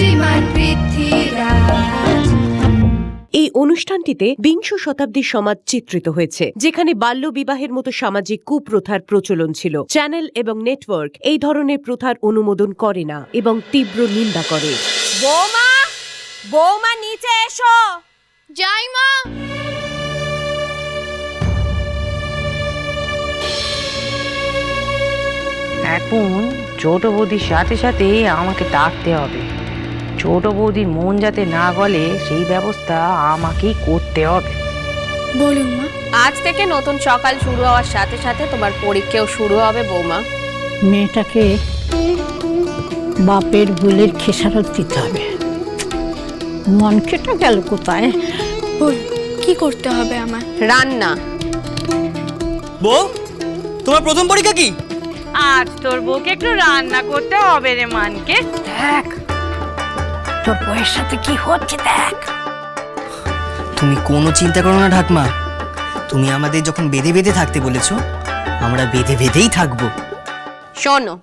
শ্রীমান পৃথ্বীরাজ। এই অনুষ্ঠানটিতে বিংশ শতাব্দীর সমাজ চিত্রিত হয়েছে যেখানে বাল্য বিবাহের মতো সামাজিক কুপ্রথার প্রচলন ছিল। চ্যানেল এবং নেটওয়ার্ক এই ধরনের প্রথার অনুমোদন করে না এবং তীব্র নিন্দা করে। বৌমা বৌমা নিচে এসো। যাই মা। এখন ছোট বৌদির সাথে সাথে আমাকে ডাকতে হবে। ছোট বৌদির মন যাতে না গলে সেই ব্যবস্থা আমাকেই করতে হবে। বলুন মা। আজ থেকে নতুন সকাল শুরু হওয়ার সাথে সাথে তোমার পরীক্ষাও শুরু হবে বৌমা। মেয়েটাকে বাপের ভুলের খেসারত দিতে হবে। মন কেটে গেল কোথায়? বল কি করতে হবে আমার রান্না। বউ তোমার প্রথম পরীক্ষা কি? আজ তোর বউকে একটু রান্না করতে হবে রে মানকে। দেখ তোর বউয়ের সাথে কি হচ্ছে দেখ? তুমি কোনো চিন্তা করো না ঠাকমা তুমি আমাদের যখন বেঁধে বেঁধে থাকতে বলেছ আমরা বেঁধে বেঁধেই থাকব। শোনো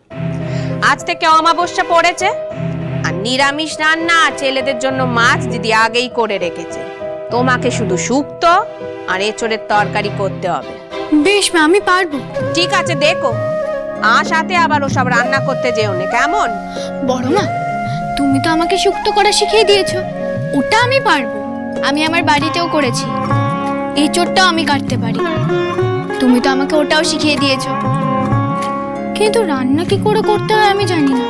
আজ থেকে অমাবস্যা পড়েছে আর নিরামিষ রান্না আর ছেলেদের জন্য মাছ দিদি আগেই করে রেখেছে। তোমাকে শুধু শুক্তো আর এঁচড়ের তরকারি করতে হবে। বেশ মা আমি পারব। ঠিক আছে দেখো। আর সাথে আবার ওসব রান্না করতে যেও না কেমন? বড় মা তুমি তো আমাকে সুক্ত করা শিখিয়ে দিয়েছ। ওটা আমি পারব। আমি আমার বাড়িতেও করেছি। এই চোরটাও আমি কাটতে পারি। তুমি তো আমাকে ওটাও শিখিয়ে দিয়েছ। কিন্তু রান্না কি করে করতে হয় আমি জানি না।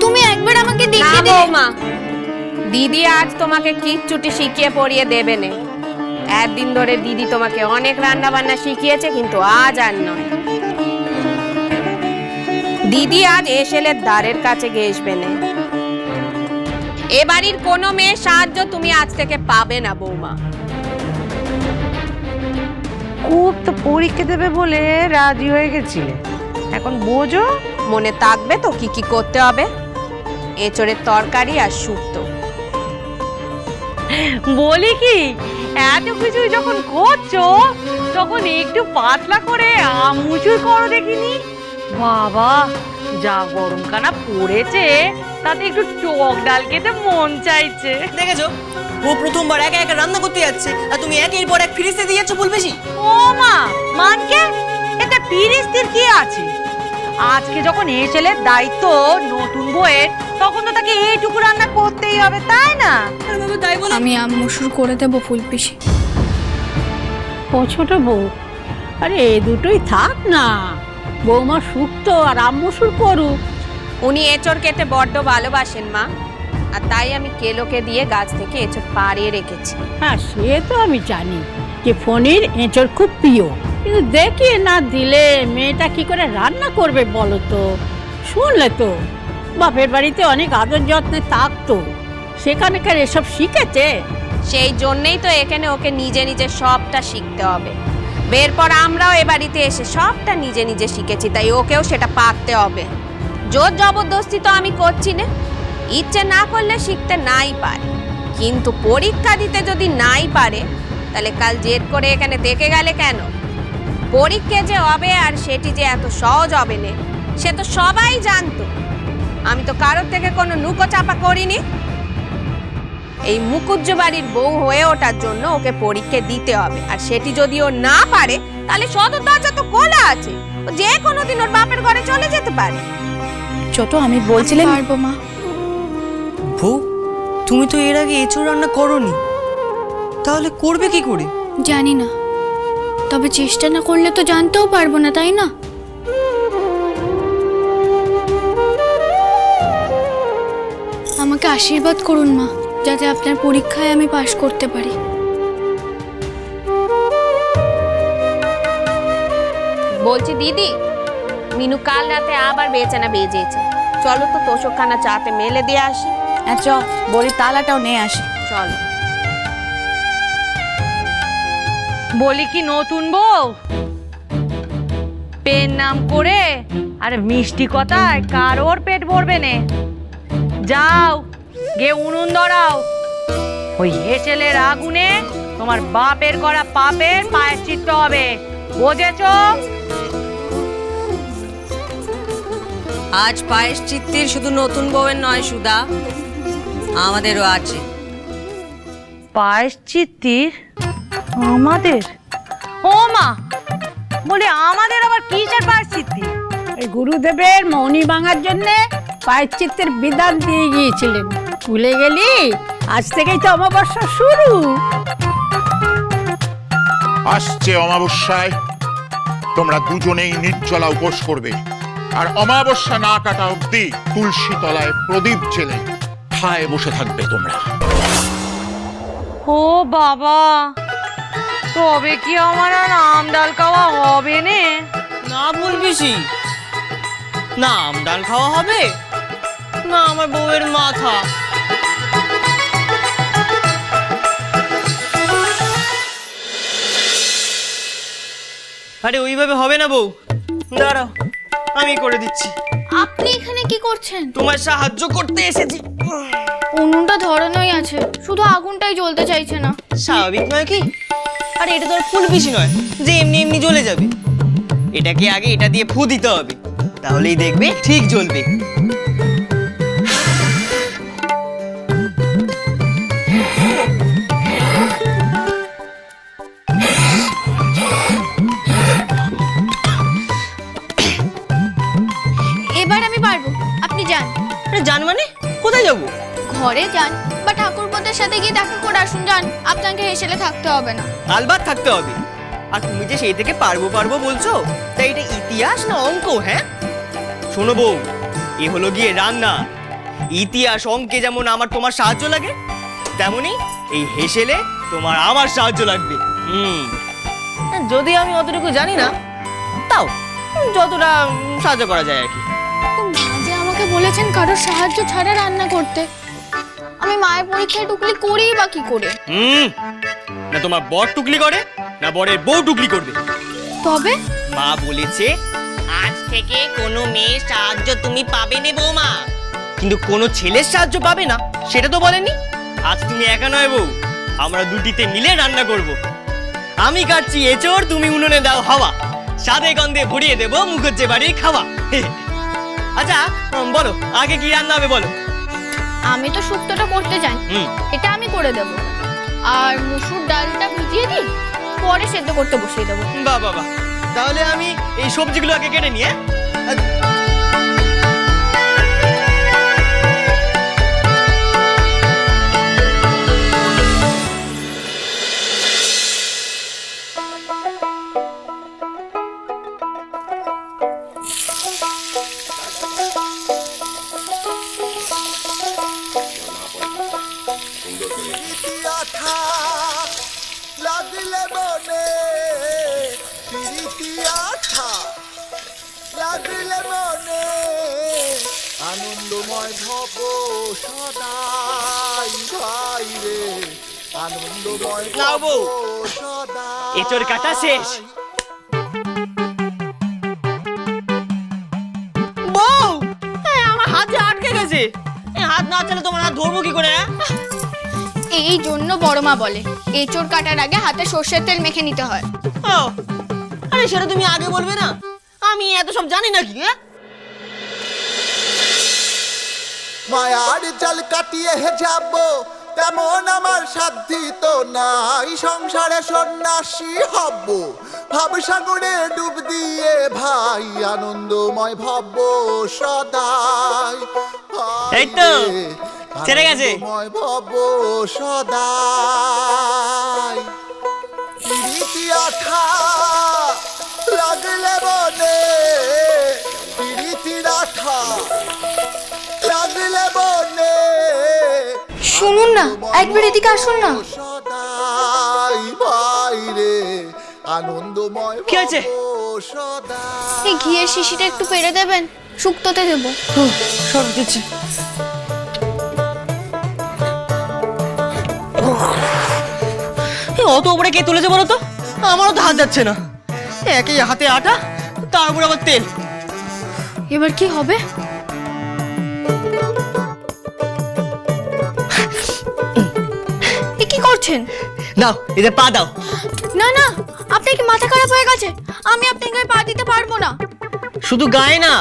তুমি একবার আমাকে দেখিয়ে দিলে বৌমা দিদি আজ তোমাকে কিচ্ছুটি শিখিয়ে পড়িয়ে দেবে না। একদিন ধরে দিদি তোমাকে অনেক রান্না বান্না শিখিয়েছে কিন্তু আজ আর নয়। দিদি আজ এসেলের দ্বারের কাছে ঘেসবে না। এ বাড়ির কোনো মেয়ে সাহায্য তুমি আজ থেকে পাবে না বৌমা। খুব তো পরীক্ষা দেবে বলে রাজি হয়ে গেছিলে। এখন বোঝো। মনে থাকবে তো কি কি করতে হবে। এঁচড়ের তরকারি আর শুক্তো বলি কি এত কিছু যখন করছ তখন একটু পাতলা করে আমুচুর করো দেখিনি। বাবা যা গরম কানা পড়েছে তাতে একটু টক ডাল খেতে মন চাইছে। দেখেছ? ও প্রথমবার একা একা রান্না করতে যাচ্ছে আর তুমি একের পর এক ফিরিস্তে দিয়ে যাচ্ছ বলবে বেশি ও মা মানকে? এতে পিরিস্তির কি আছে? আজকে যখন এ ছেলের দায়িত্ব নতুন বইয়ের তখন তো তাকে এইটুকু রান্না করতেই হবে তাই না? তাই বলে আমি আম মসুর করে দেবো ফুলপিসি ও ছোট বউ। আরে এ দুটোই থাক না। বৌমা শুক্তো আর আম্মসুর করুক। উনি এঁচড় কেটে বড্ড ভালোবাসেন মা। আর তাই আমি কেলোকে দিয়ে গাছ থেকে এঁচড় পাড়িয়ে রেখেছি। হ্যাঁ সে তো আমি জানি যে ফণির এঁচড় খুব প্রিয়। কিন্তু দেখিয়ে না দিলে মেয়েটা কি করে রান্না করবে বলো তো? শুনলে তো বাপের বাড়িতে অনেক আদর যত্নে থাকতো। সেখানেকার এসব শিখেছে? সেই জন্যেই তো এখানে ওকে নিজে নিজে সবটা শিখতে হবে। বেরপর আমরাও এ বাড়িতে এসে সবটা নিজে নিজে শিখেছি তাই ওকেও সেটা পারতে হবে। জোর জবরদস্তি তো আমি করছি না। ইচ্ছে না করলে শিখতে নাই পারে। কিন্তু পরীক্ষা দিতে যদি নাই পারে, তাহলে কাল জেদ করে এখানে দেখে গেলে কেন? পরীক্ষা যে হবে আর সেটি যে এত সহজ হবে না, সে তো সবাই জানতো। আমি তো কারোর থেকে কোনো নুকো চাপা করিনি। এই মুকুজ্জ বাড়ির বউ হয়ে ওঠার জন্য ওকে পরীক্ষা দিতে হবে। আর সেটি যদি ও না পারে, তাহলে সদর দরজা তো খোলা আছে। ও যে কোনো দিন ওর বাপের ঘরে চলে যেতে পারে। ছোট আমি বলছিলাম পারব মা। বউ তুমি তো এর আগে এঁচড় রান্না করনি। তাহলে করবে কি করে? জানি না। তবে চেষ্টা না করলে তো জানতেও পারব না তাই না? আমাকে আশীর্বাদ করুন মা যাতে আপনার পরীক্ষায় আমি পাশ করতে পারি। বলছি দিদি মিনু কাল রাতে আবার বেচানা বেজেছে। চলো তো তোষকখানা চাতে মেলে দিয়ে আসি। হ্যাঁ চ বড়ির তালাটাও নিয়ে আসি। চলো। বলি কি নতুন বউ? পেন নাম করে? আর মিষ্টি কথায় কারোর পেট ভরবে নে? যাও গে উনুন ধরাও। ওই হেসেলের আগুনে তোমার বাপের করা পাপের পায়ের চিত্ত হবে। বোঝেছ? আজ পায়েস চিত্তির শুধু নতুন বউয়ের নয় সুদা আমাদেরও আছে। পায়েস চিত্তির? আমাদের? ও মা! বলি আমাদের আবার কিসের পায়েস চিত্তি? এই গুরুদেবের মৌনি ভাঙার জন্যে পায়চিত্তের বিধান দিয়ে গিয়েছিলেন। ভুলে গেলি? আজ থেকেই তো অমাবস্যা শুরু। আসছে অমাবস্যায়। তোমরা দুজনেই নির্জলা উপোস করবে। আর অমাবস্যা না কাটা অব্দি তুলসী তলায় প্রদীপ জেলে ঠায় বসে থাকবে তোমরা। ও বাবা তবে কি আমার আর আম ডাল খাওয়া হবে নে? না বলবিসি না আম ডাল খাওয়া হবে? না আমার বউয়ের মাথা। আরে ওইভাবে হবে না বউ। দাঁড়াও। আমি করে দিচ্ছি। আপনি এখানে কি করছেন? তোমার সাহায্য করতে এসেছি। উনুনটা ধরানোই আছে। শুধু আগুনটাই জ্বলতে চাইছে না। স্বাভাবিক নয় কি? আরে এটা তো আর ফুল বেশি নয় যে এমনি এমনি জ্বলে যাবে। এটাকে আগে এটা দিয়ে ফু দিতে হবে? তাহলেই দেখবে ঠিক জ্বলবে। যান জান মানে? কোথায় যাব? ঘরে যান বা ঠাকুরপদের সাথে গিয়ে দেখা করে আসুন যান। আপনাকে হেসেলে থাকতে হবে না। আলবাত থাকতে হবে। আর তুমি যে সেই থেকে পারব পারব বলছো তাই এটা ইতিহাস না অঙ্ক হ্যাঁ? শোনো বউ এ হলো গিয়ে রান্না। ইতিহাস অঙ্কে যেমন আমার তোমার সাহায্য লাগে তেমনি এই হেসেলে তোমার আমার সাহায্য লাগবে। হুম। যদি আমি অতটুকু জানি না তাও যতটা সাহায্য করা যায় আর কি। বলেছেন কারোর সাহায্য ছাড়া রান্না করতে। আমি মায়ের পরীক্ষায় টুকলি করিই বা কি করে? হুম না তোমার বর টুকলি করে না বরের বউ টুকলি করবে। তবে? মা বলেছে আজ থেকে কোনো মেয়ের সাহায্য তুমি পাবে না বৌমা। কিন্তু কোনো ছেলের সাহায্য পাবে না সেটা তো বলেনি। আজ তুমি একা নয় বউ আমরা দুটিতে মিলে রান্না করব। আমি কাটছি এচোর তুমি উনুনে দাও হাওয়া। সাদে গন্ধে ভরিয়ে দেবো মুখজ্জে বাড়ির খাওয়া। আচ্ছা বলো আগে কি রান্না হবে বলো। আমি তো শুক্তটা করতে জানি হুম। এটা আমি করে দেবো। আর মুসুর ডালটা ভিজিয়ে দিই পরে সেদ্ধ করতে বসিয়ে দেবো। বাহ বাহ বাহ। তাহলে আমি এই সবজিগুলো আগে কেটে নিয়ে লাগলে মনে প্রীতি আঠা। লাগলে মনে আনন্দময় ভব সদাই ভাই রে। আনন্দময় ভব সদাই এঁচোড় কাটা শেষ। বউ আমার হাত যে আটকে গেছে। হাত না চলে তোমার হাত ধরবো কি করে হ্যাঁ? এই জন্য বড় মা বলে এঁচড় কাটার আগে হাতে সর্ষের তেল মেখে নিতে হয়। ও আরে সেটা তুমি আগে বলবে না? আমি এত সব জানি নাকি হ্যাঁ? মায়ার জল কাটিয়ে হে যাব তেমন আমার সাধ্যি তো নাই। সংসারে সন্ন্যাসী হব ভাব সাগরে ডুব দিয়ে ভাই আনন্দময় ভব সদাই। এই তো, ছেড়ে গেছে। আনন্দময় ভব সদাই। প্রীতি আঠা লাগলে প্রীতি আঠা লাগলে বনে। শুনুন না একবার এদিকে আসুন না। সদাই ভাই রে আনন্দময় কি হয়েছে? এই ঘিয়ের শিশিটা একটু পেরে দেবেন শুক্তোতে দেবো। সব দিচ্ছি। অত উপরে কে তুলেছে বলো তো? আমারও তো হাত যাচ্ছে না। একই হাতে আটা তার উপর আবার তেল। এবার কি হবে? এ কি করছেন? দাও এতে পা দাও। না না আপনার কি মাথা খারাপ হয়ে গেছে? আমি আপনার গায়ে পা দিতে পারব না। শুধু গায়ে না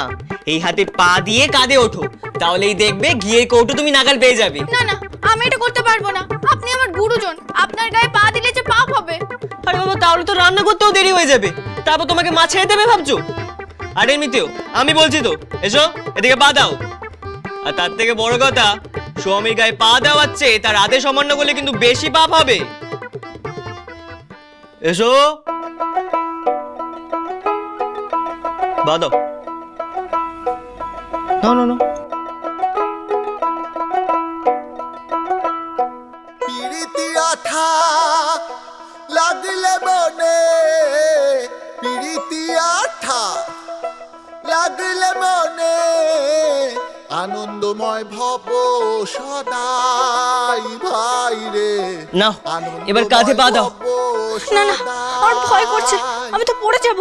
এই হাতে পা দিয়ে কাঁধে ওঠো। তাহলেই দেখবে ঘিয়ের কৌটো তুমি নাগাল পেয়ে যাবে। না না আমি এটা করতে পারব না। আপনি আমার গুরুজন। আপনার গায়ে পা দিলে আরে বাবা, তাহলে তো রান্না করতেও দেরি হয়ে যাবে। তারপর তোমাকে মাছ ছেড়ে দেবে ভাবছ? আরে এমনিতেও আমি বলছি তো, এসো, এদিকে পা দাও। আর তার থেকে বড় কথা, স্বামীর গায়ে পা দেওয়াচ্ছে, তার আদেশ অমান্য করলে কিন্তু বেশি পাপ হবে। এসো। বা দাও। না না না। লাগলে মনে আনন্দময় ভব সদাই ভাই রে। নাও, এবার কাঁধে পা দাও। না না আমার ভয় করছে আমি তো পড়ে যাব।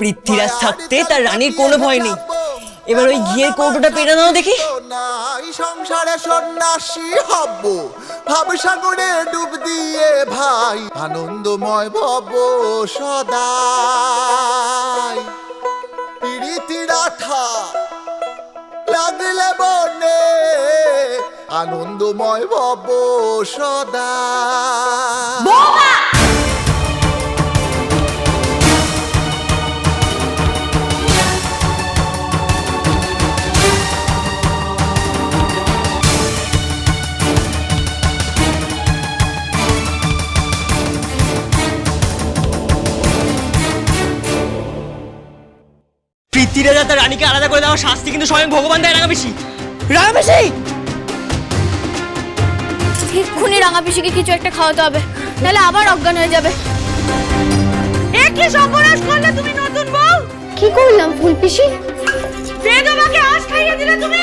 পৃথ্বীরাজ থাকতে তার রানীর কোনো ভয় নেই। এবার ওই ঘিয়ের কৌটোটা পেরে নাও দেখি। নাই সংসারে সন্ন্যাসী হব। ভাব সাগরে ডুব দিয়ে ভাই। আনন্দময় ভব সদাই। পিড়িতি লাগলে বনে আনন্দময় ভব সদা। পৃথ্বীরাজ তার রানীকে আলাদা করে দেওয়ার শাস্তি কিন্তু স্বয়ং ভগবান দেয় রাঙাবেশি রাঙাবেশি এক্ষুনি রাঙা পিসিকে কিছু একটা খাওয়াতে হবে নাহলে আবার অজ্ঞান হয়ে যাবে। কি সর্বনাশ করলে তুমি নতুন বউ? কি করলাম ফুল পিসি? বেদবাকে আজ খাইয়ে দিলে তুমি?